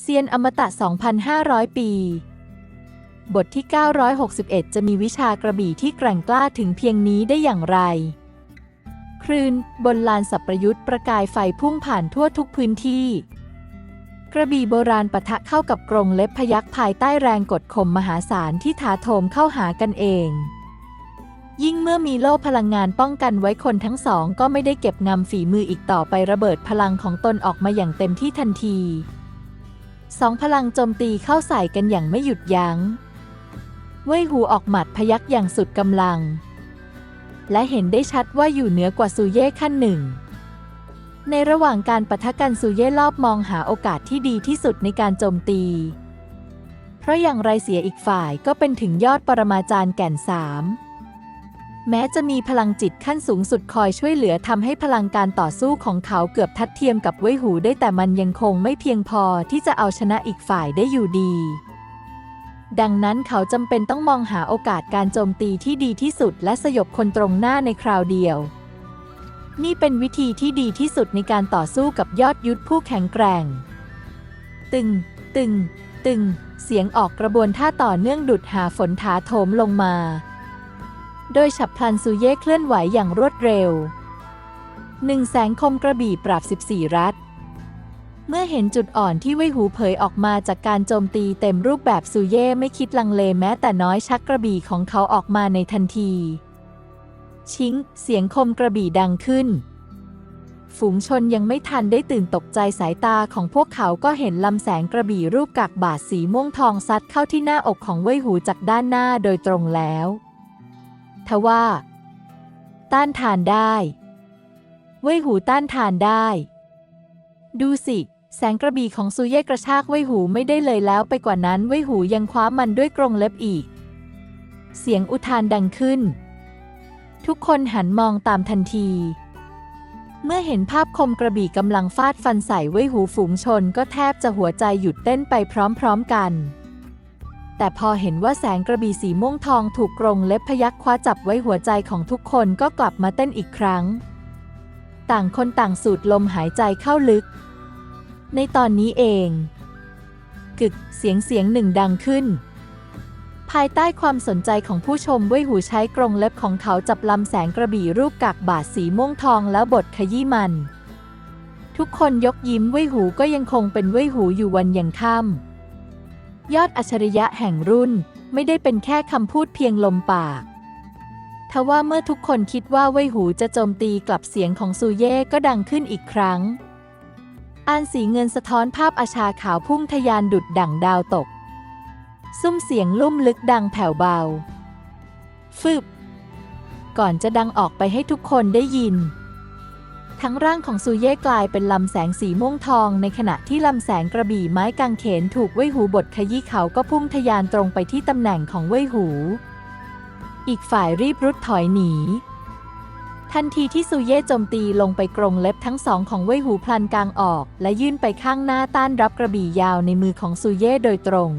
เซียนอมตะ 2,500 ปี บทที่ 961 จะมีวิชากระบี่ที่แกร่งกล้าถึงเพียงนี้ได้อย่างไร คลื่นบนลานสับประยุทธ์ประกายไฟพุ่งผ่านทั่วทุกพื้นที่ กระบี่โบราณปะทะเข้ากับกรงเล็บพยักภายใต้แรงกดข่มมหาศาลที่ถาโถมเข้าหากันเอง ยิ่งเมื่อมีโล่พลังงานป้องกันไว้คนทั้งสอง ก็ไม่ได้เก็บงำฝีมืออีกต่อไประเบิดพลังของตนออกมาอย่างเต็มที่ทันที สองพลังโจมตีเข้าใส่กันอย่างไม่หยุดยัง้ง เว่ยหูออกหมัดพยักอย่างสุดกำลัง และเห็นได้ชัดว่าอยู่เหนือกว่าซูเย่ขั้นหนึ่ง ในระหว่างการปะทะกันซูเย่รอบมองหาโอกาสที่ดีที่สุดในการโจมตี เพราะอย่างไรเสียอีกฝ่ายก็เป็นถึงยอดปรมาจารย์แก่นสาม แม้จะมีพลังจิตขั้นสูงสุดคอยช่วยเหลือทำให้พลังการต่อสู้ของเขาเกือบทัดเทียมกับเว่ยหูได้แต่มันยังคงไม่เพียงพอที่จะเอาชนะอีกฝ่ายได้อยู่ดี ดังนั้นเขาจำเป็นต้องมองหาโอกาสการโจมตีที่ดีที่สุดและสยบคนตรงหน้าในคราวเดียว นี่เป็นวิธีที่ดีที่สุดในการต่อสู้กับยอดยุทธผู้แข็งแกร่ง ตึง ตึง ตึง เสียงออกกระบวนท่าต่อเนื่องดุดหาฝนถาโถมลงมา โดยฉับพลันซูเย่เคลื่อนไหวอย่างรวดเร็วหนึ่งแสงคมกระบี่ปราบ 14 รัฐ เมื่อเห็นจุดอ่อนที่เว่ยหูเผยออกมาจากการโจมตีเต็มรูปแบบซูเย่ไม่คิดลังเลแม้แต่น้อยชักกระบี่ของเขาออกมาในทันที ชิง เสียงคมกระบี่ดังขึ้น ฝูงชนยังไม่ทันได้ตื่นตกใจสายตาของพวกเขาก็เห็นลำแสงกระบี่รูปกากบาทสีม่วงทองซัดเข้าที่หน้าอกของเว่ยหูจากด้านหน้าโดยตรงแล้ว ทว่า ต้านทานได้เว่ยหูต้านทานได้ ดูสิ แสงกระบี่ของซูเย่กระชากเว่ยหูไม่ได้เลยแล้วไปกว่านั้นเว่ยหูยังคว้ามันด้วยกรงเล็บอีก เสียงอุทานดังขึ้น ทุกคนหันมองตามทันที เมื่อเห็นภาพคมกระบี่กำลังฟาดฟันใส่เว่ยหูฝูงชนก็แทบจะหัวใจหยุดเต้นไปพร้อมๆกัน แต่พอเห็นว่าแสงกระบี่สีม่วงทองถูกกรงเล็บพยักคว้าจับไว้หัวใจของทุกคนก็กลับมาเต้นอีกครั้ง ต่างคนต่างสูดลมหายใจเข้าลึก ในตอนนี้เอง กึกเสียงเสียงหนึ่งดังขึ้น ภายใต้ความสนใจของผู้ชมเว่ยหูใช้กรงเล็บของเขาจับลำแสงกระบี่รูปกากบาทสีม่วงทองแล้วบดขยี้มัน ทุกคนยกยิ้มเว่ยหูก็ยังคงเป็นเว่ยหูอยู่วันยังค่ำ ยอดอัจฉริยะแห่งรุ่นไม่ได้เป็นแค่คำพูดเพียงลมปาก ทว่าเมื่อทุกคนคิดว่าเว่ยหูจะโจมตีกลับเสียงของซูเย่ก็ดังขึ้นอีกครั้ง อานสีเงินสะท้อนภาพอาชาขาวพุ่งทะยานดุดดั่งดาวตก ซุ้มเสียงลุ่มลึกดังแผ่วเบา ฟึบ ก่อนจะดังออกไปให้ทุกคนได้ยิน ทั้งร่างของซูเย่กลายเป็นลำแสงสีม่วงทอง ในขณะที่ลำแสงกระบี่ไม้กางเขนถูกเว่ยหูบดขยี้เขาก็พุ่งทะยานตรงไปที่ตำแหน่งของเว่ยหู อีกฝ่ายรีบรุดถอยหนีทันทีที่ซูเย่โจมตีลงไปกรงเล็บทั้งสองของเว่ยหูพลันกลางออก และยื่นไปข้างหน้าต้านรับกระบี่ยาวในมือของซูเย่โดยตรง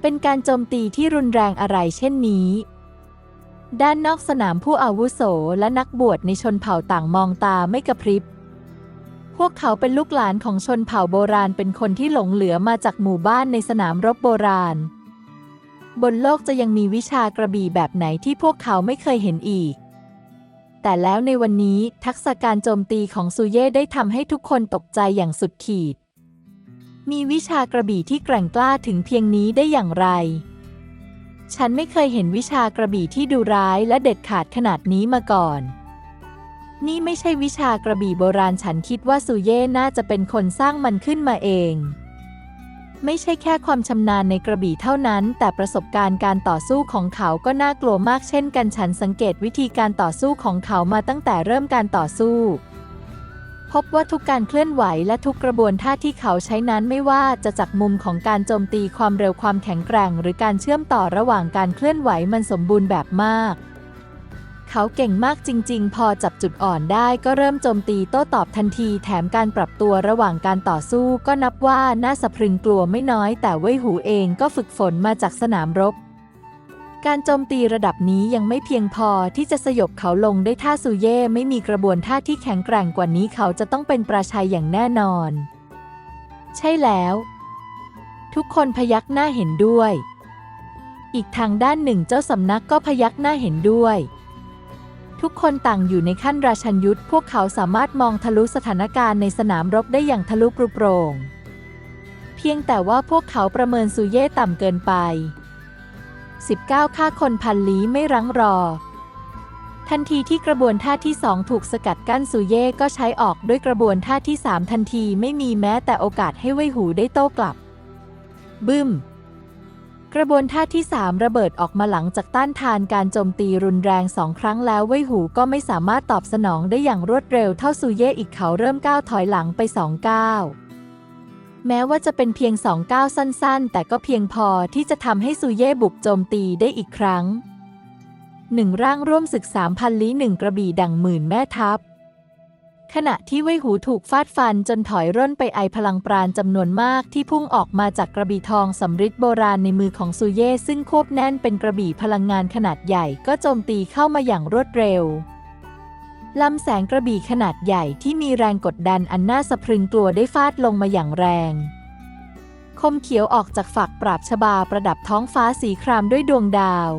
เป็นการโจมตีที่รุนแรงอะไรเช่นนี้ ด้านนอกสนามผู้อาวุโสและนักบวชในชนเผ่าต่างมองตาไม่กระพริบ พวกเขาเป็นลูกหลานของชนเผ่าโบราณเป็นคนที่หลงเหลือมาจากหมู่บ้านในสนามรบโบราณ บนโลกจะยังมีวิชากระบี่แบบไหนที่พวกเขาไม่เคยเห็นอีก แต่แล้วในวันนี้ทักษะการโจมตีของซูเย่ได้ทำให้ทุกคนตกใจอย่างสุดขีด มีวิชากระบี่ที่แกร่งกล้าถึงเพียงนี้ได้อย่างไร ฉันไม่เคยเห็นวิชากระบี่ที่ดูร้ายและเด็ดขาดขนาดนี้มาก่อน นี่ไม่ใช่วิชากระบี่โบราณฉันคิดว่าซูเย่น่าจะเป็นคนสร้างมันขึ้นมาเอง ไม่ใช่แค่ความชำนาญในกระบี่เท่านั้น แต่ประสบการณ์การต่อสู้ของเขาก็น่ากลัวมากเช่นกันฉันสังเกตวิธีการต่อสู้ของเขามาตั้งแต่เริ่มการต่อสู้ พบว่าทุกการเคลื่อนไหวและทุกกระบวนท่าที่เขาใช้นั้นไม่ว่าจะจากมุมของการโจมตีความเร็วความแข็งแกร่ง หรือการเชื่อมต่อระหว่างการเคลื่อนไหวมันสมบูรณ์แบบมาก เขาเก่งมากจริง ๆ พอจับจุดอ่อนได้ก็เริ่มโจมตีโต้ตอบทันที แถมการปรับตัวระหว่างการต่อสู้ก็นับว่าน่าสะพรึงกลัวไม่น้อย แต่เว่ยหูเองก็ฝึกฝนมาจากสนามรบ การโจมตีระดับนี้ยังไม่เพียงพอที่จะสยบเขาลงได้ถ้าซูเย่ไม่มีกระบวนท่าที่แข็งแกร่งกว่านี้เขาจะต้องเป็นปราชัยอย่างแน่นอน ใช่แล้ว ทุกคนพยักหน้าเห็นด้วย อีกทางด้านหนึ่งเจ้าสำนักก็พยักหน้าเห็นด้วย ทุกคนต่างอยู่ในขั้นราชันยุทธพวกเขาสามารถมองทะลุสถานการณ์ในสนามรบได้อย่างทะลุปรุโปร่งเพียงแต่ว่าพวกเขาประเมินซูเย่ต่ำเกินไป 19 ฆ่าคนพันลี้ไม่รั้งรอ ทันทีที่กระบวนท่าที่สองถูกสกัดกั้นซูเย่ก็ใช้ออกด้วยกระบวนท่าที่สามทันทีไม่มีแม้แต่โอกาสให้เว่ยหูได้โต้กลับ บึ้มกระบวนท่าที่สามระเบิดออกมาหลังจากต้านทานการโจมตีรุนแรงสองครั้งแล้วเว่ยหูก็ไม่สามารถตอบสนองได้อย่างรวดเร็วเท่าซูเย่อีกเขาเริ่มก้าวถอยหลังไปสองก้าว แม้ว่าจะเป็นเพียงสองก้าวสั้นๆ แต่ก็เพียงพอที่จะทำให้ซูเย่บุกโจมตีได้อีกครั้งหนึ่งร่างร่วมศึกสามพันลี้หนึ่งกระบี่ดังหมื่นแม่ทัพ ขณะที่เว่ยหูถูกฟาดฟันจนถอยร่นไปไอพลังปราณจำนวนมากที่พุ่งออกมาจากกระบี่ทองสำริดโบราณในมือของซูเย่ซึ่งควบแน่นเป็นกระบี่พลังงานขนาดใหญ่ก็โจมตีเข้ามาอย่างรวดเร็ว ลำแสงกระบี่ขนาดใหญ่ที่มีแรงกดดันอันน่าสะพรึงกลัวได้ฟาดลงมาอย่างแรง คมเขียวออกจากฝักปราบชบาประดับท้องฟ้าสีครามด้วยดวงดาว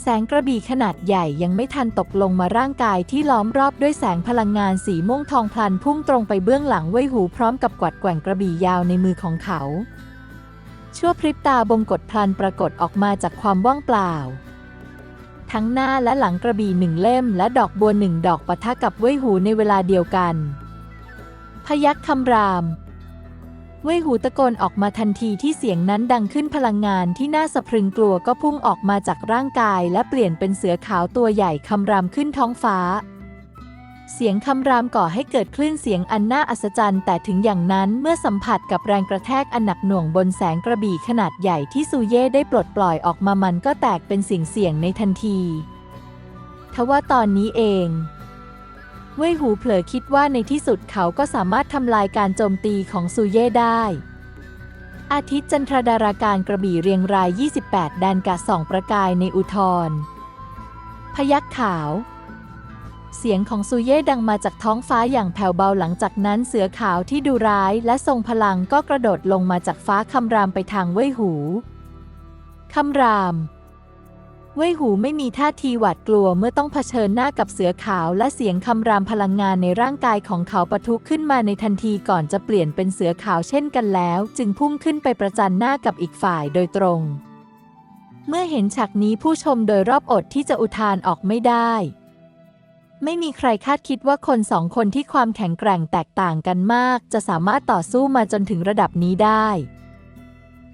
แสงกระบี่ขนาดใหญ่ยังไม่ทันตกลงมาร่างกายที่ล้อมรอบด้วยแสงพลังงานสีม่วงทองพลันพุ่งตรงไปเบื้องหลังไว้หูพร้อมกับกวัดแกว่งกระบี่ยาวในมือของเขา ชั่วพริบตาบงกฎพลันปรากฏออกมาจากความว่างเปล่า ทั้งหน้าและหลังกระบี่หนึ่งเล่ม และดอกบัวหนึ่งดอกปะทะกับเว้ยหูในเวลาเดียวกัน พยักคำราม เว่ยหูตะโกนออกมาทันทีที่เสียงนั้นดังขึ้นพลังงานที่น่าสะพรึงกลัวก็พุ่งออกมาจากร่างกาย และเปลี่ยนเป็นเสือขาวตัวใหญ่คำรามขึ้นท้องฟ้า เสียงคำรามก่อให้เกิดคลื่นเสียงอันน่าอัศจรรย์ แต่ถึงอย่างนั้นเมื่อสัมผัสกับแรงกระแทกอันหนักหน่วงบนแสงกระบี่ขนาดใหญ่ที่ซูเย่ได้ปลดปล่อยออกมามันก็แตกเป็นสิ่งเสียงในทันที ทว่าตอนนี้เองเว่ยหูเผลอคิดว่าในที่สุดเขาก็สามารถทำลายการโจมตีของซูเย่ได้ อาทิตย์จันทรดาราการกระบี่เรียงราย 28 แดนกะส่องประกายในอุทรพยักขาว เสียงของซูเย่ดังมาจากท้องฟ้าอย่างแผ่วเบาหลังจากนั้นเสือขาวที่ดูร้ายและทรงพลังก็กระโดดลงมาจากฟ้าคำรามไปทางเว่ยหูคำราม เว่ยหูไม่มีท่าทีหวาดกลัวเมื่อต้องเผชิญหน้ากับเสือขาวและเสียงคำรามพลังงานในร่างกายของเขาปะทุขึ้นมาในทันทีก่อนจะเปลี่ยนเป็นเสือขาวเช่นกันแล้ว จึงพุ่งขึ้นไปประจันหน้ากับอีกฝ่ายโดยตรง เมื่อเห็นฉากนี้ผู้ชมโดยรอบอดที่จะอุทานออกไม่ได้ ไม่มีใครคาดคิดว่าคนสองคนที่ความแข็งแกร่งแตกต่างกันมาก จะสามารถต่อสู้มาจนถึงระดับนี้ได้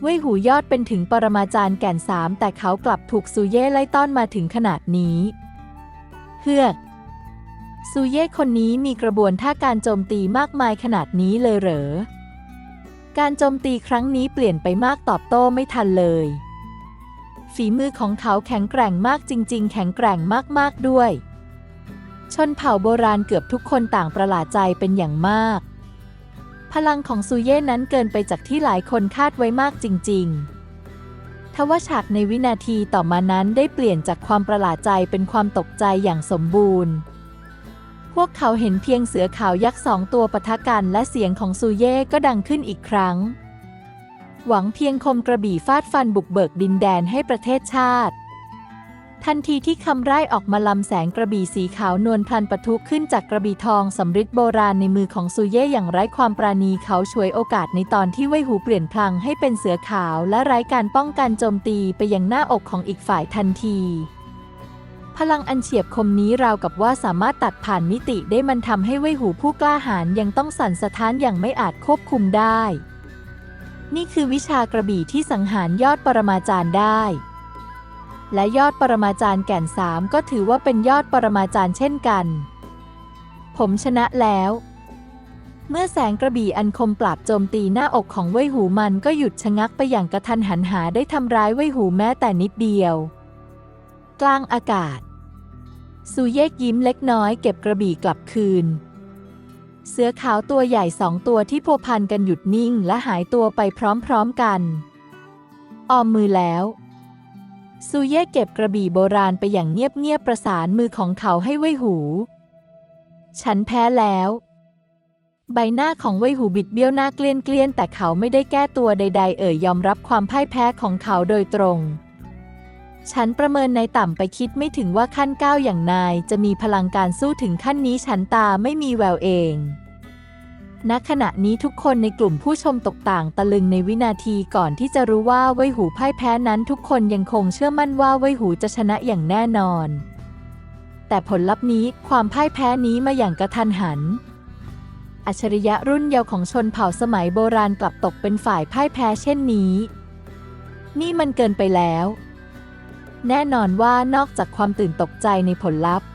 เว่ยหูยอดเป็นถึงปรมาจารย์แก่นสามแต่เขากลับถูกซูเย่ไล่ต้อนมาถึงขนาดนี้ เฮือกซูเย่คนนี้มีกระบวนท่าการโจมตีมากมายขนาดนี้เลยเหรอ การโจมตีครั้งนี้เปลี่ยนไปมากตอบโต้ไม่ทันเลย ฝีมือของเขาแข็งแกร่งมากจริง ๆ แข็งแกร่งมากๆด้วย ชนเผ่าโบราณเกือบทุกคนต่างประหลาดใจเป็นอย่างมาก พลังของซูเย่นั้นเกินไปจากที่หลายคนคาดไว้มากจริง ๆ ทว่าฉากในวินาทีต่อมานั้นได้เปลี่ยนจากความประหลาดใจเป็นความตกใจอย่างสมบูรณ์ พวกเขาเห็นเพียงเสือขาวยักษ์สองตัวปะทะกันและเสียงของซูเย่ก็ดังขึ้นอีกครั้ง หวังเพียงคมกระบี่ฟาดฟันบุกเบิกดินแดนให้ประเทศชาติ ทันทีที่คำไร่ออกมาลำแสงกระบี่สีขาวนวลพลันปะทุขึ้นจากกระบี่ทองสำริดโบราณในมือของซูเย่อย่างไร้ความปราณีเขาฉวยโอกาสในตอนที่เว่ยหูเปลี่ยนพลังให้เป็นเสือขาวและไร้การป้องกันโจมตีไปยังหน้าอกของอีกฝ่ายทันที พลังอันเฉียบคมนี้ราวกับว่าสามารถตัดผ่านมิติได้มันทำให้เว่ยหูผู้กล้าหาญยังต้องสั่นสะท้านอย่างไม่อาจควบคุมได้ นี่คือวิชากระบี่ที่สังหารยอดปรมาจารย์ได้ และยอดปรมาจารย์แก่นสามก็ถือว่าเป็นยอดปรมาจารย์เช่นกัน ผมชนะแล้ว เมื่อแสงกระบี่อันคมปราบโจมตีหน้าอกของเว่ยหูมันก็หยุดชะงักไปอย่างกระทันหันหาได้ทำร้ายเว่ยหูแม้แต่นิดเดียว กลางอากาศซูเยกยิ้มเล็กน้อยเก็บกระบี่กลับคืน เสือขาวตัวใหญ่สองตัวที่พัวพันกันหยุดนิ่งและหายตัวไปพร้อมๆกัน ออมมือแล้ว ซูเย่เก็บกระบี่โบราณไปอย่างเงียบๆประสานมือของเขาให้ไว้หู ฉันแพ้แล้ว ใบหน้าของเว่ยหูบิดเบี้ยวหน้าเกลียนเกลียนๆแต่เขาไม่ได้แก้ตัวใด ๆ เอ่ยยอมรับความพ่ายแพ้ของเขาโดยตรง ฉันประเมินในต่ำไปคิดไม่ถึงว่าขั้นก้าวอย่างนาย จะมีพลังการสู้ถึงขั้นนี้ฉันตาไม่มีแววเอง ณขณะนี้ทุกคนในกลุ่มผู้ชมตกต่างตะลึงในวินาทีก่อนที่จะรู้ว่าเว่ยหูพ่ายแพ้นั้นทุกคนยังคงเชื่อมั่นว่าเว่ยหูจะชนะอย่างแน่นอน แต่ผลลัพธ์นี้ความพ่ายแพ้นี้มาอย่างกระทันหัน อัจฉริยะรุ่นเยาว์ของชนเผ่าสมัยโบราณกลับตกเป็นฝ่ายพ่ายแพ้เช่นนี้ นี่มันเกินไปแล้ว แน่นอนว่านอกจากความตื่นตกใจในผลลัพธ์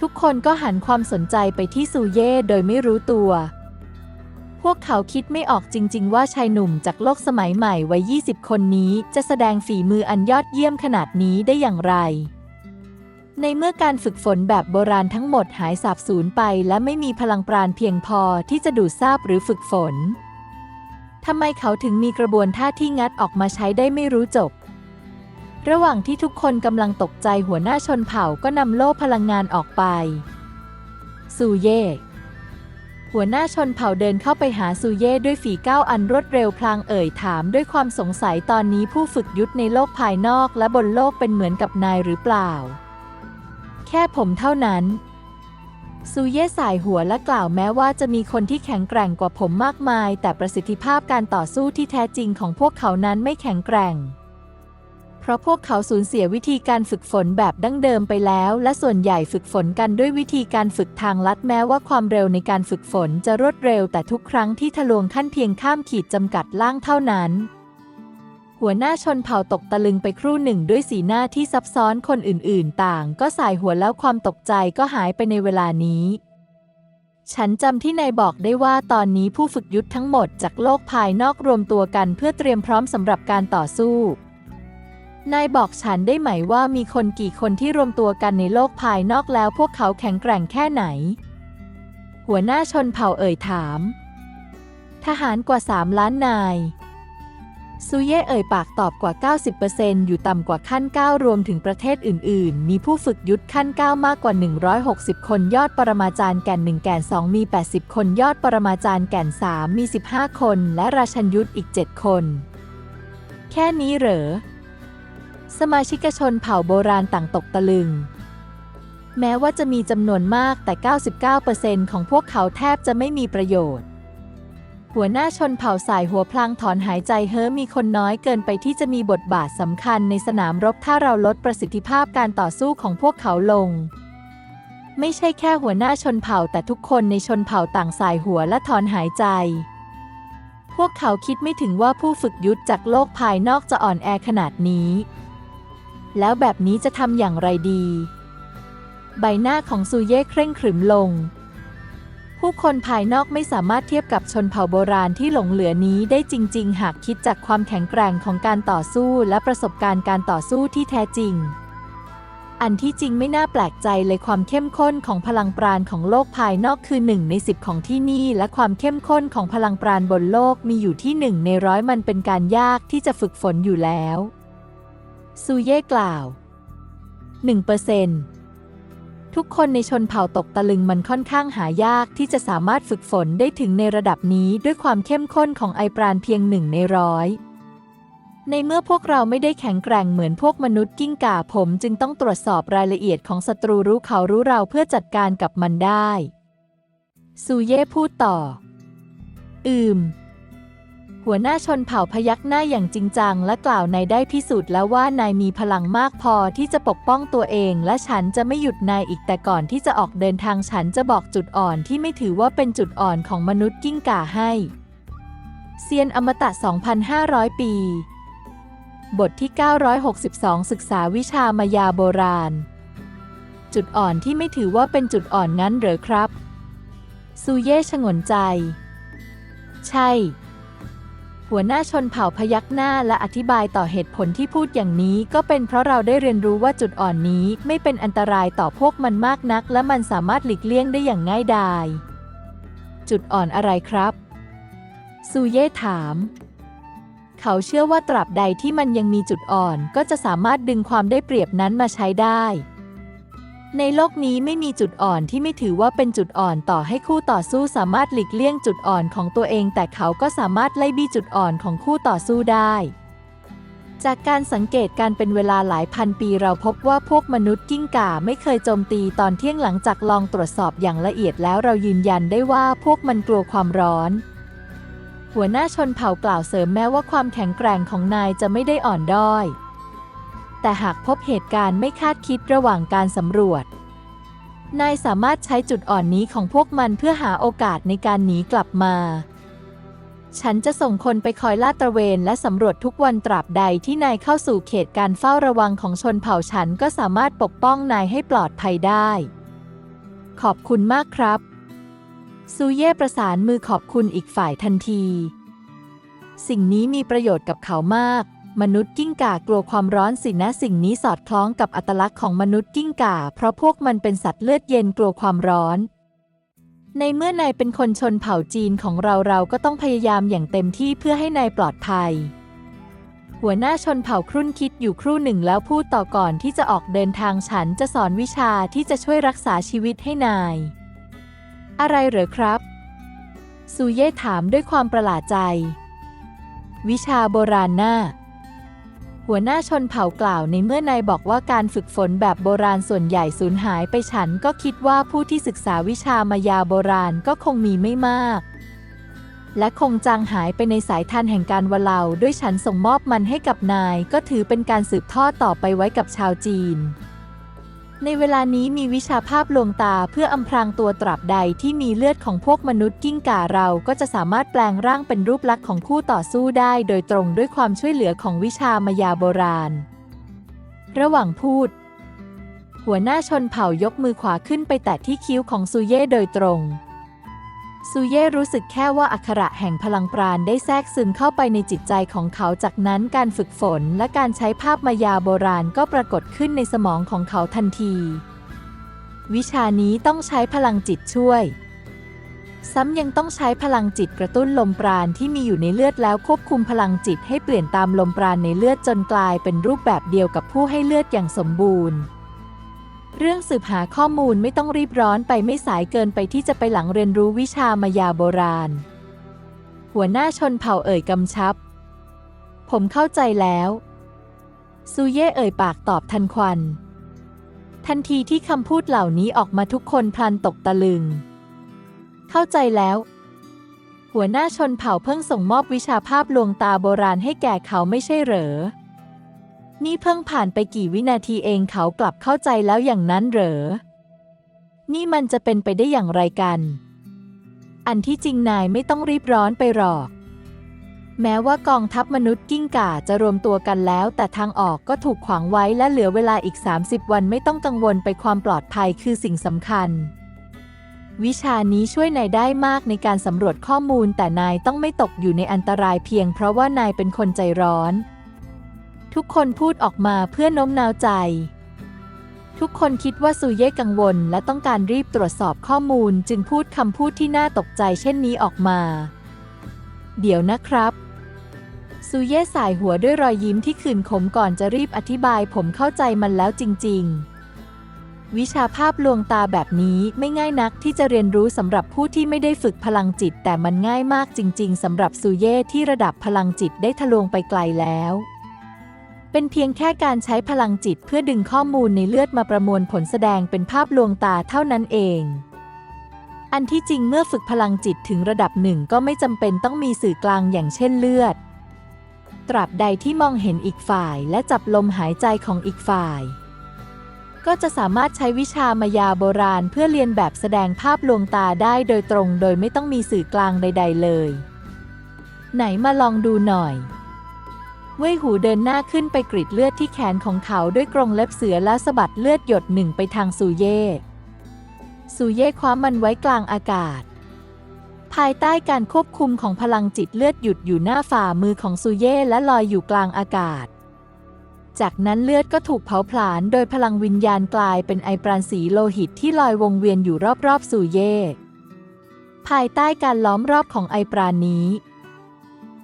ทุกคนก็หันความสนใจไปที่ซูเย่โดยไม่รู้ตัว วกเขาคิดไม่ออกจริง ๆ ว่าชายหนุ่มจากโลกสมัยใหม่วัย 20 คนนี้จะแสดงฝีมืออันยอดเยี่ยมขนาดนี้ได้อย่างไร ในเมื่อการฝึกฝนแบบโบราณทั้งหมดหายสาบสูญไป และไม่มีพลังปราณเพียงพอที่จะดูดซาบหรือฝึกฝนทำไมเขาถึงมีกระบวนท่าที่งัดออกมาใช้ได้ไม่รู้จบ ระหว่างที่ทุกคนกำลังตกใจหัวหน้าชนเผ่าก็นำโล่พลังงานออกไปซูเย่ หัวหน้าชนเผ่าเดินเข้าไปหาซูเย่ด้วยฝีก้าวอันรวดเร็วพลางเอ่ยถามด้วยความสงสัยตอนนี้ผู้ฝึกยุทธในโลกภายนอกและบนโลกเป็นเหมือนกับนายหรือเปล่า แค่ผมเท่านั้น ซูเย่สายหัวและกล่าวแม้ว่าจะมีคนที่แข็งแกร่งกว่าผมมากมาย แต่ประสิทธิภาพการต่อสู้ที่แท้จริงของพวกเขานั้นไม่แข็งแกร่ง เพราะพวกเขาสูญเสียวิธีการฝึกฝนแบบดั้งเดิมไปแล้ว และส่วนใหญ่ฝึกฝนกันด้วยวิธีการฝึกทางลัดแม้ว่าความเร็วในการฝึกฝนจะรวดเร็ว แต่ทุกครั้งที่ทะลวงขั้นเพียงข้ามขีดจำกัดล่างเท่านั้น หัวหน้าชนเผ่าตกตะลึงไปครู่หนึ่งด้วยสีหน้าที่ซับซ้อนคนอื่นๆ ต่าง ก็สายหัวแล้วความตกใจก็หายไปในเวลานี้ฉันจำที่นายบอกได้ว่าตอนนี้ผู้ฝึกยุทธทั้งหมดจากโลกภายนอกรวมตัวกันเพื่อเตรียมพร้อมสำหรับการต่อสู้ นายบอกฉันได้ไหมว่ามีคนกี่คนที่รวมตัวกันในโลกภายนอกแล้วพวกเขาแข็งแกร่งแค่ไหน หัวหน้าชนเผ่าเอ่ยถาม ทหารกว่า 3 ล้านนาย ซูเย่เอ่ยปากตอบกว่า 90%อยู่ต่ำกว่าขั้น 9 รวมถึงประเทศอื่น ๆ มีผู้ฝึกยุทธขั้น 9 มากกว่า 160 คนยอดปรมาจารย์แก่น 1 แก่น 2 มี 80 คนยอดปรมาจารย์แก่น 3 มี 15 คน และราชันยุทธอีก 7 คน แค่นี้เหรอ สมาชิกชนเผ่าโบราณต่างตกตะลึง แม้ว่าจะมีจำนวนมากแต่ 99%ของพวกเขาแทบจะไม่มีประโยชน์ หัวหน้าชนเผ่าสายหัวพลางถอนหายใจเฮ้อมีคนน้อยเกินไปที่จะมีบทบาทสำคัญในสนามรบถ้าเราลดประสิทธิภาพการต่อสู้ของพวกเขาลง ไม่ใช่แค่หัวหน้าชนเผ่าแต่ทุกคนในชนเผ่าต่างสายหัวและถอนหายใจพวกเขาคิดไม่ถึงว่าผู้ฝึกยุทธจากโลกภายนอกจะอ่อนแอขนาดนี้ แล้วแบบนี้จะทำอย่างไรดี ใบหน้าของซูเย่เคร่งขรึมลง ผู้คนภายนอกไม่สามารถเทียบกับชนเผ่าโบราณที่หลงเหลือนี้ได้จริง ๆ หากคิดจากความแข็งแกร่งของการต่อสู้และประสบการณ์การต่อสู้ที่แท้จริง อันที่จริงไม่น่าแปลกใจเลยความเข้มข้นของพลังปราณของโลกภายนอกคือหนึ่งในสิบของที่นี่ และความเข้มข้นของพลังปราณบนโลกมีอยู่ที่หนึ่งในร้อยมันเป็นการยากที่จะฝึกฝนอยู่แล้ว ซูเย่กล่าว 1%ทุกคนในชนเผ่าตกตะลึงมันค่อนข้างหายากที่จะสามารถฝึกฝนได้ถึงในระดับนี้ด้วยความเข้มข้นของไอปราณเพียงหนึ่งในร้อย ในเมื่อพวกเราไม่ได้แข็งแกร่งเหมือนพวกมนุษย์กิ้งก่าผมจึงต้องตรวจสอบรายละเอียดของศัตรูรู้เขารู้เราเพื่อจัดการกับมันได้ ซูเย่พูดต่อ อืม หัวหน้าชนเผ่าพยักหน้าอย่างจริงจัง และกล่าวนายได้พิสูจน์แล้วว่านายมีพลังมากพอที่จะปกป้องตัวเอง และฉันจะไม่หยุดนายอีกแต่ก่อนที่จะออกเดินทางฉันจะบอกจุดอ่อนที่ไม่ถือว่าเป็นจุดอ่อนของมนุษย์กิ้งก่าให้เซียนอมตะ 2,500 ปี บทที่ 962 ศึกษาวิชามายาโบราณ จุดอ่อนที่ไม่ถือว่าเป็นจุดอ่อนงั้นเหรอครับ ซูเย่ชงนใจ ใช่ หัวหน้าชนเผ่าพยักหน้าและอธิบายต่อเหตุผลที่พูดอย่างนี้ ก็เป็นเพราะเราได้เรียนรู้ว่าจุดอ่อนนี้ไม่เป็นอันตรายต่อพวกมันมากนัก และมันสามารถหลีกเลี่ยงได้อย่างง่ายดาย จุดอ่อนอะไรครับ ซูเย่ถาม เขาเชื่อว่าตราบใดที่มันยังมีจุดอ่อน ก็จะสามารถดึงความได้เปรียบนั้นมาใช้ได้ ในโลกนี้ไม่มีจุดอ่อนที่ไม่ถือว่าเป็นจุดอ่อนต่อให้คู่ต่อสู้สามารถหลีกเลี่ยงจุดอ่อนของตัวเอง แต่เขาก็สามารถไล่บี้จุดอ่อนของคู่ต่อสู้ได้ จากการสังเกตการเป็นเวลาหลายพันปีเราพบว่าพวกมนุษย์กิ้งก่าไม่เคยโจมตีตอนเที่ยงหลังจากลองตรวจสอบอย่างละเอียดแล้วเรายืนยันได้ว่าพวกมันกลัวความร้อน หัวหน้าชนเผ่ากล่าวเสริมแม้ว่าความแข็งแกร่งของนายจะไม่ได้อ่อนด้อย แต่หากพบเหตุการณ์ไม่คาดคิดระหว่างการสำรวจ นายสามารถใช้จุดอ่อนนี้ของพวกมันเพื่อหาโอกาสในการหนีกลับมา ฉันจะส่งคนไปคอยลาดตระเวนและสำรวจทุกวันตราบใดที่นายเข้าสู่เขตการเฝ้าระวังของชนเผ่าฉันก็สามารถปกป้องนายให้ปลอดภัยได้ ขอบคุณมากครับ ซูเย่ประสานมือขอบคุณอีกฝ่ายทันที สิ่งนี้มีประโยชน์กับเขามาก มนุษย์กิ้งก่ากลัวความร้อนสินะสิ่งนี้สอดคล้องกับอัตลักษณ์ของมนุษย์กิ้งก่า เพราะพวกมันเป็นสัตว์เลือดเย็นกลัวความร้อน ในเมื่อนายเป็นคนชนเผ่าจีนของเราเราก็ต้องพยายามอย่างเต็มที่เพื่อให้นายปลอดภัย หัวหน้าชนเผ่าครุ่นคิดอยู่ครู่หนึ่งแล้วพูดต่อก่อนที่จะออกเดินทางฉันจะสอนวิชาที่จะช่วยรักษาชีวิตให้นาย อะไรเหรอครับซูเย่ถามด้วยความประหลาดใจ วิชาโบราณหน่า หัวหน้าชนเผ่ากล่าวในเมื่อนายบอกว่าการฝึกฝนแบบโบราณส่วนใหญ่สูญหายไปฉันก็คิดว่าผู้ที่ศึกษาวิชามายาโบราณก็คงมีไม่มาก และคงจางหายไปในสายทานแห่งการวลาด้วยฉันส่งมอบมันให้กับนายก็ถือเป็นการสืบทอดต่อไปไว้กับชาวจีน ในเวลานี้มีวิชาภาพลวงตาเพื่ออำพรางตัวตราบใดที่มีเลือดของพวกมนุษย์กิ้งก่าเราก็จะสามารถแปลงร่างเป็นรูปลักษณ์ของคู่ต่อสู้ได้ โดยตรงด้วยความช่วยเหลือของวิชามายาโบราณ ระหว่างพูด หัวหน้าชนเผ่ายกมือขวาขึ้นไปแตะที่คิ้วของซูเย่โดยตรง ซูเย่รู้สึกแค่ว่าอักขระแห่งพลังปราณได้แทรกซึมเข้าไปในจิตใจของเขาจากนั้นการฝึกฝนและการใช้ภาพมายาโบราณก็ปรากฏขึ้นในสมองของเขาทันที วิชานี้ต้องใช้พลังจิตช่วย ซ้ำยังต้องใช้พลังจิตกระตุ้นลมปราณที่มีอยู่ในเลือดแล้วควบคุมพลังจิตให้เปลี่ยนตามลมปราณในเลือดจนกลายเป็นรูปแบบเดียวกับผู้ให้เลือดอย่างสมบูรณ์ เรื่องสืบหาข้อมูลไม่ต้องรีบร้อนไปไม่สายเกินไปที่จะไปหลังเรียนรู้วิชามายาโบราณ หัวหน้าชนเผ่าเอ่ยกำชับ ผมเข้าใจแล้ว ซูเย่เอ่ยปากตอบทันควัน ทันทีที่คำพูดเหล่านี้ออกมาทุกคนพลันตกตะลึง เข้าใจแล้ว หัวหน้าชนเผ่าเพิ่งส่งมอบวิชาภาพลวงตาโบราณให้แก่เขาไม่ใช่เหรอ นี่เพิ่งผ่านไปกี่วินาทีเองเขากลับเข้าใจแล้วอย่างนั้นเหรอ นี่มันจะเป็นไปได้อย่างไรกัน อันที่จริงนายไม่ต้องรีบร้อนไปหรอก แม้ว่ากองทัพมนุษย์กิ้งก่าจะรวมตัวกันแล้ว แต่ทางออกก็ถูกขวางไว้และเหลือเวลาอีก 30 วันไม่ต้องกังวลไปความปลอดภัยคือสิ่งสำคัญ วิชานี้ช่วยนายได้มากในการสำรวจข้อมูล แต่นายต้องไม่ตกอยู่ในอันตรายเพียง เพราะว่านายเป็นคนใจร้อน ทุกคนพูดออกมาเพื่อโน้มน้าวใจ ทุกคนคิดว่าซูเย่กังวลและต้องการรีบตรวจสอบข้อมูลจึงพูดคำพูดที่น่าตกใจเช่นนี้ออกมา เดี๋ยวนะครับซูเย่สายหัวด้วยรอยยิ้มที่ขื่นขมก่อนจะรีบอธิบายผมเข้าใจมันแล้วจริง ๆ วิชาภาพลวงตาแบบนี้ไม่ง่ายนักที่จะเรียนรู้สำหรับผู้ที่ไม่ได้ฝึกพลังจิต แต่มันง่ายมากจริง ๆสำหรับซูเย่ที่ระดับพลังจิตได้ทะลวงไปไกลแล้ว เป็นเพียงแค่การใช้พลังจิตเพื่อดึงข้อมูลในเลือดมาประมวลผลแสดงเป็นภาพลวงตาเท่านั้นเอง อันที่จริงเมื่อฝึกพลังจิตถึงระดับหนึ่งก็ไม่จำเป็นต้องมีสื่อกลางอย่างเช่นเลือด ตราบใดที่มองเห็นอีกฝ่ายและจับลมหายใจของอีกฝ่าย ก็จะสามารถใช้วิชามายาโบราณเพื่อเรียนแบบแสดงภาพลวงตาได้โดยตรง โดยไม่ต้องมีสื่อกลางใด ๆ เลย ไหนมาลองดูหน่อย เว่ยหูเดินหน้าขึ้นไปกรีดเลือดที่แขนของเขาด้วยกรงเล็บเสือแล้วสะบัดเลือดหยดหนึ่งไปทางซูเย่ซูเย่คว้ามันไว้กลางอากาศ ภายใต้การควบคุมของพลังจิตเลือดหยุดอยู่หน้าฝ่ามือของซูเย่และลอยอยู่กลางอากาศ จากนั้นเลือดก็ถูกเผาผลาญโดยพลังวิญญาณกลายเป็นไอปราณสีโลหิตที่ลอยวงเวียนอยู่รอบๆซูเย่ภายใต้การล้อมรอบของไอปราณนี้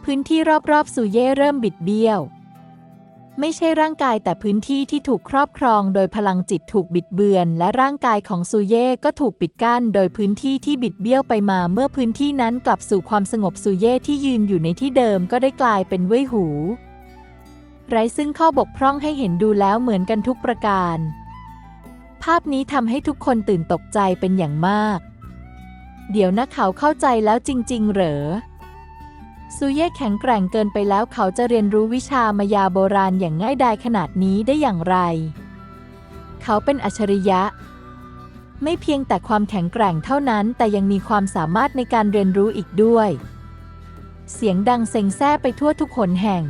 พื้นที่รอบๆซูเย่เริ่มบิดเบี้ยว ไม่ใช่ร่างกายแต่พื้นที่ที่ถูกครอบครองโดยพลังจิตถูกบิดเบือน และร่างกายของซูเย่ก็ถูกปิดกั้น โดยพื้นที่ที่บิดเบี้ยวไปมาเมื่อพื้นที่นั้นกลับสู่ความสงบซูเย่ที่ยืนอยู่ในที่เดิมก็ได้กลายเป็นเว่ยหู ไร้ซึ่งข้อบกพร่องให้เห็นดูแล้วเหมือนกันทุกประการ ภาพนี้ทำให้ทุกคนตื่นตกใจเป็นอย่างมาก เดี๋ยวนะเขาเข้าใจแล้วจริง ๆ เหรอ ซูเย่แข็งแกร่งเกินไปแล้วเขาจะเรียนรู้วิชามายาโบราณอย่างง่ายดายขนาดนี้ได้อย่างไร เขาเป็นอัจฉริยะ ไม่เพียงแต่ความแข็งแกร่งเท่านั้น แต่ยังมีความสามารถในการเรียนรู้อีกด้วย เสียงดังเซ็งแซ่ไปทั่วทุกหนแห่ง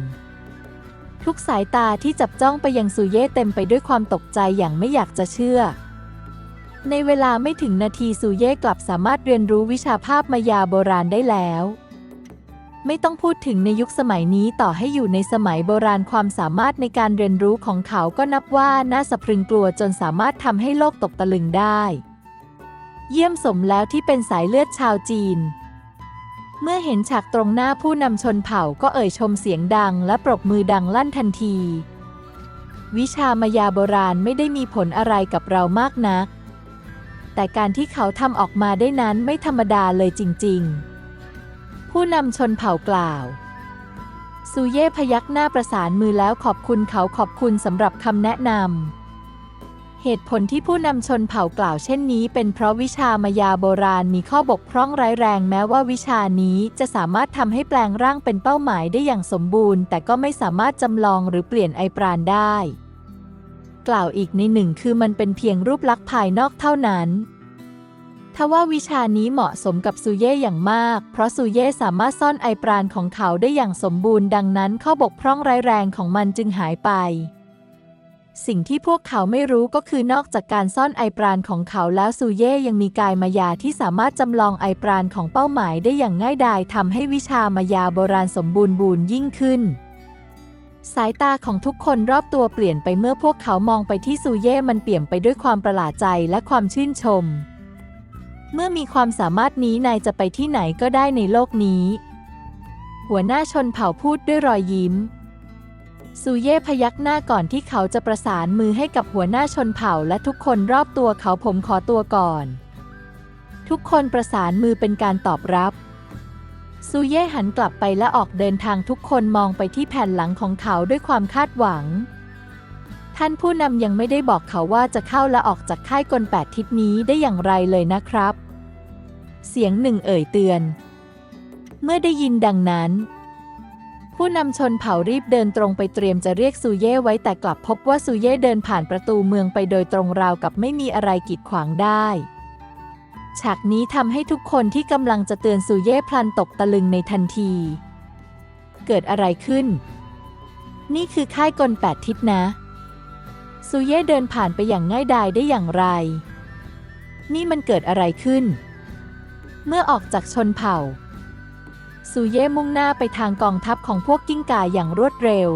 ทุกสายตาที่จับจ้องไปยังซูเย่เต็มไปด้วยความตกใจอย่างไม่อยากจะเชื่อในเวลาไม่ถึงนาทีซูเย่กลับสามารถเรียนรู้วิชาภาพมายาโบราณได้แล้ว ไม่ต้องพูดถึงในยุคสมัยนี้ต่อให้อยู่ในสมัยโบราณความสามารถในการเรียนรู้ของเขาก็นับว่าน่าสะพรึงกลัวจนสามารถทำให้โลกตกตะลึงได้ เยี่ยมสมแล้วที่เป็นสายเลือดชาวจีน เมื่อเห็นฉากตรงหน้าผู้นำชนเผ่าก็เอ่ยชมเสียงดังและปรบมือดังลั่นทันที วิชามายาโบราณไม่ได้มีผลอะไรกับเรามากนักแต่การที่เขาทำออกมาได้นั้นไม่ธรรมดาเลยจริง ๆ ผู้นำชนเผ่ากล่าว ซูเย่พยักหน้าประสานมือแล้วขอบคุณเขาขอบคุณสำหรับคำแนะนำ เหตุผลที่ผู้นำชนเผ่ากล่าวเช่นนี้ เป็นเพราะวิชามายาโบราณมีข้อบกพร่องร้ายแรงแม้ว่าวิชานี้จะสามารถทำให้แปลงร่างเป็นเป้าหมายได้อย่างสมบูรณ์ แต่ก็ไม่สามารถจำลองหรือเปลี่ยนไอปราณได้ กล่าวอีกในหนึ่งคือมันเป็นเพียงรูปลักษณ์ภายนอกเท่านั้น ทว่าวิชานี้เหมาะสมกับซูเย่อย่างมาก เพราะซูเย่สามารถซ่อนไอปราณของเขาได้อย่างสมบูรณ์ดังนั้นข้อบกพร่องร้ายแรงของมันจึงหายไป สิ่งที่พวกเขาไม่รู้ก็คือนอกจากการซ่อนไอปราณของเขาแล้วซูเย่ยังมีกายมายาที่สามารถจำลองไอปราณของเป้าหมายได้อย่างง่ายดายทำให้วิชามายาโบราณสมบูรณ์บูรณ์ยิ่งขึ้นสายตาของทุกคนรอบตัวเปลี่ยนไปเมื่อพวกเขามองไปที่ซูเย่มันเปี่ยมไปด้วยความประหลาดใจและความชื่นชม เมื่อมีความสามารถนี้นายจะไปที่ไหนก็ได้ในโลกนี้ หัวหน้าชนเผ่าพูดด้วยรอยยิ้มซูเย่พยักหน้าก่อนที่เขาจะประสานมือให้กับหัวหน้าชนเผ่าและทุกคนรอบตัวเขาผมขอตัวก่อน ทุกคนประสานมือเป็นการตอบรับซูเย่หันกลับไปและออกเดินทางทุกคนมองไปที่แผ่นหลังของเขาด้วยความคาดหวัง ท่านผู้นำยังไม่ได้บอกเขาว่าจะเข้าและออกจากค่ายกลแปดทิศนี้ได้อย่างไรเลยนะครับ เสียงหนึ่งเอ่ยเตือน เมื่อได้ยินดังนั้น ผู้นำชนเผ่ารีบเดินตรงไปเตรียมจะเรียกซูเย่ไว้แต่กลับพบว่าซูเย่เดินผ่านประตูเมืองไปโดยตรงราวกับไม่มีอะไรกีดขวางได้ฉากนี้ทำให้ทุกคนที่กำลังจะเตือนซูเย่พลันตกตะลึงในทันที เกิดอะไรขึ้น นี่คือค่ายกลแปดทิศนะ ซูเย่เดินผ่านไปอย่างง่ายดายได้อย่างไร นี่มันเกิดอะไรขึ้น เมื่อออกจากชนเผ่า ซูเย่มุ่งหน้าไปทางกองทัพของพวกกิ้งก่าอย่างรวดเร็ว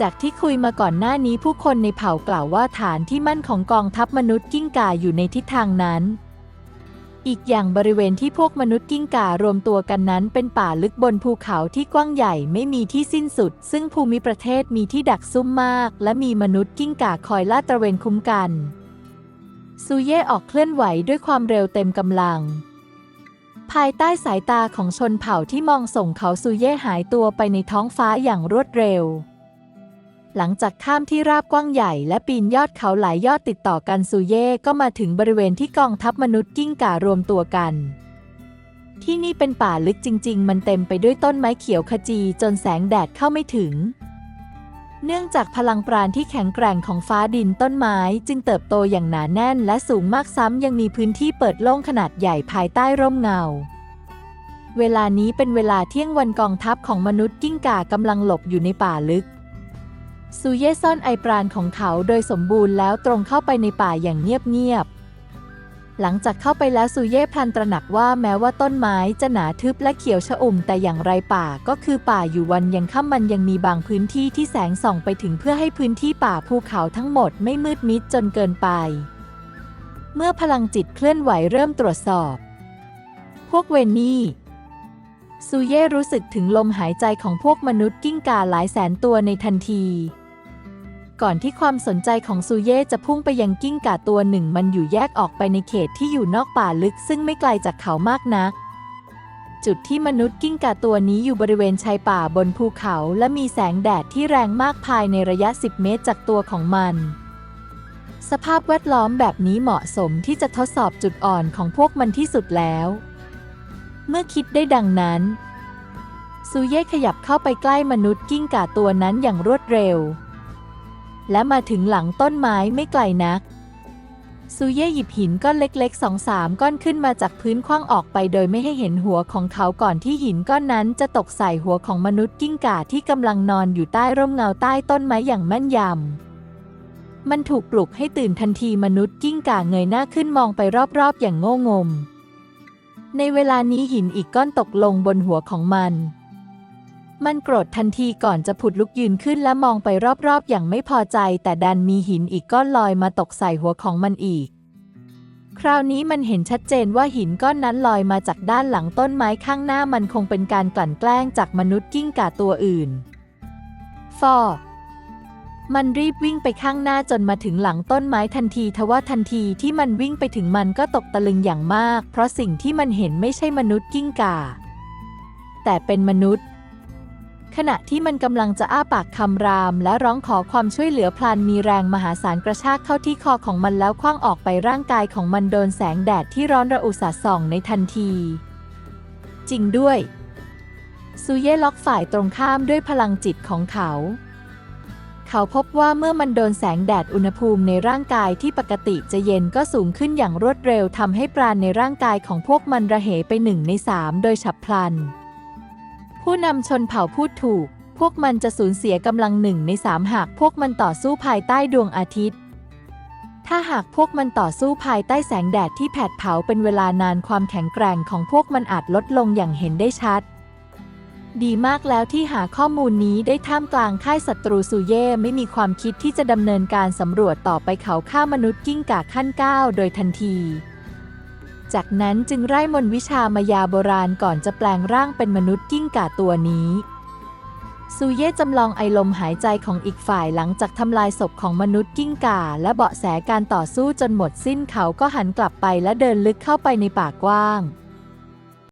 จากที่คุยมาก่อนหน้านี้ผู้คนในเผ่ากล่าวว่าฐานที่มั่นของกองทัพมนุษย์กิ้งก่าอยู่ในทิศทางนั้น อีกอย่างบริเวณที่พวกมนุษย์กิ้งก่ารวมตัวกันนั้น เป็นป่าลึกบนภูเขาที่กว้างใหญ่ไม่มีที่สิ้นสุด ซึ่งภูมิประเทศมีที่ดักซุ่มมาก และมีมนุษย์กิ้งก่าคอยลาดตระเวนคุ้มกันซูเย่ออกเคลื่อนไหวด้วยความเร็วเต็มกำลัง ภายใต้สายตาของชนเผ่าที่มองส่งเขาซูเย่หายตัวไปในท้องฟ้าอย่างรวดเร็ว หลังจากข้ามที่ราบกว้างใหญ่และปีนยอดเขาหลายยอดติดต่อกันซูเย่ก็มาถึงบริเวณที่กองทัพมนุษย์กิ้งก่ารวมตัวกัน ที่นี่เป็นป่าลึกจริง ๆ มันเต็มไปด้วยต้นไม้เขียวขจีจนแสงแดดเข้าไม่ถึง เนื่องจากพลังปราณที่แข็งแกร่งของฟ้าดินต้นไม้จึงเติบโตอย่างหนาแน่นและสูงมากซ้ำยังมีพื้นที่เปิดโล่งขนาดใหญ่ภายใต้ร่มเงา เวลานี้เป็นเวลาเที่ยงวันกองทัพของมนุษย์กิ้งก่ากำลังหลบอยู่ในป่าลึกซูเย่ซ่อนไอปราณของเขาโดยสมบูรณ์แล้วตรงเข้าไปในป่าอย่างเงียบๆ หลังจากเข้าไปแล้วซูเย่พลันตระหนักว่าแม้ว่าต้นไม้จะหนาทึบและเขียวชอุ่ม แต่อย่างไรป่าก็คือป่าอยู่วันยังค่ำมันยังมีบางพื้นที่ที่แสงส่องไปถึงเพื่อให้พื้นที่ป่าภูเขาทั้งหมดไม่มืดมิดจนเกินไป เมื่อพลังจิตเคลื่อนไหวเริ่มตรวจสอบ พวกเวนนี่ซูเย่รู้สึกถึงลมหายใจของพวกมนุษย์กิ้งก่าหลายแสนตัวในทันที ก่อนที่ความสนใจของซูเย่จะพุ่งไปยังกิ้งก่าตัวหนึ่งมันอยู่แยกออกไปในเขตที่อยู่นอกป่าลึกซึ่งไม่ไกลจากเขามากนัก จุดที่มนุษย์กิ้งก่าตัวนี้อยู่บริเวณชายป่าบนภูเขาและมีแสงแดดที่แรงมากภายในระยะ 10 เมตรจากตัวของมัน สภาพแวดล้อมแบบนี้เหมาะสมที่จะทดสอบจุดอ่อนของพวกมันที่สุดแล้ว เมื่อคิดได้ดังนั้นซูเย่ขยับเข้าไปใกล้มนุษย์กิ้งก่าตัวนั้นอย่างรวดเร็ว และมาถึงหลังต้นไม้ไม่ไกลนัก ซูเย่หยิบหินก้อนเล็กๆสองสามก้อนขึ้นมาจากพื้นคว้างออกไปโดยไม่ให้เห็นหัวของเขาก่อนที่หินก้อนนั้นจะตกใส่หัวของมนุษย์กิ้งก่าที่กำลังนอนอยู่ใต้ร่มเงาใต้ต้นไม้อย่างแม่นยำมันถูกปลุกให้ตื่นทันทีมนุษย์กิ้งก่าเงยหน้าขึ้นมองไปรอบๆ อย่างโง่งม ในเวลานี้หินอีกก้อนตกลงบนหัวของมัน มันโกรธทันทีก่อนจะผุดลุกยืนขึ้นและมองไปรอบๆ อย่างไม่พอใจ แต่ดันมีหินอีกก้อนลอยมาตกใส่หัวของมันอีก คราวนี้มันเห็นชัดเจนว่าหินก้อนนั้นลอยมาจากด้านหลังต้นไม้ข้างหน้ามันคงเป็นการกลั่นแกล้งจากมนุษย์กิ้งก่าตัวอื่น ฟอมันรีบวิ่งไปข้างหน้าจนมาถึงหลังต้นไม้ทันทีทว่าทันทีที่มันวิ่งไปถึงมันก็ตกตะลึงอย่างมาก เพราะสิ่งที่มันเห็นไม่ใช่มนุษย์กิ้งก่า แต่เป็นมนุษย์ ขณะที่มันกำลังจะอ้าปากคำรามและร้องขอความช่วยเหลือพลันมีแรงมหาศาลกระชากเข้าที่คอของมันแล้วคว้างออกไปร่างกายของมันโดนแสงแดดที่ร้อนระอุสาส่องในทันที จริงด้วย ซูเย่ล็อกฝ่ายตรงข้ามด้วยพลังจิตของเขา เขาพบว่าเมื่อมันโดนแสงแดดอุณหภูมิในร่างกายที่ปกติจะเย็นก็สูงขึ้นอย่างรวดเร็วทำให้ปราณในร่างกายของพวกมันระเหไปหนึ่งในสามโดยฉับพลัน ผู้นำชนเผ่าพูดถูก พวกมันจะสูญเสียกำลังหนึ่งในสามหากพวกมันต่อสู้ภายใต้ดวงอาทิตย์ ถ้าหากพวกมันต่อสู้ภายใต้แสงแดดที่แผดเผาเป็นเวลานานความแข็งแกร่งของพวกมันอาจลดลงอย่างเห็นได้ชัด ดีมากแล้วที่หาข้อมูลนี้ได้ท่ามกลางค่ายศัตรูซูเย่ไม่มีความคิดที่จะดำเนินการสำรวจต่อไปเขาฆ่ามนุษย์กิ้งก่าขั้นก้าวโดยทันที จากนั้นจึงไร้มนวิชามายาโบราณก่อนจะแปลงร่างเป็นมนุษย์กิ้งก่าตัวนี้ซูเย่จำลองไอลมหายใจของอีกฝ่ายหลังจากทำลายศพของมนุษย์กิ้งก่า และเบาะแสการต่อสู้จนหมดสิ้นเขาก็หันกลับไปและเดินลึกเข้าไปในป่ากว้าง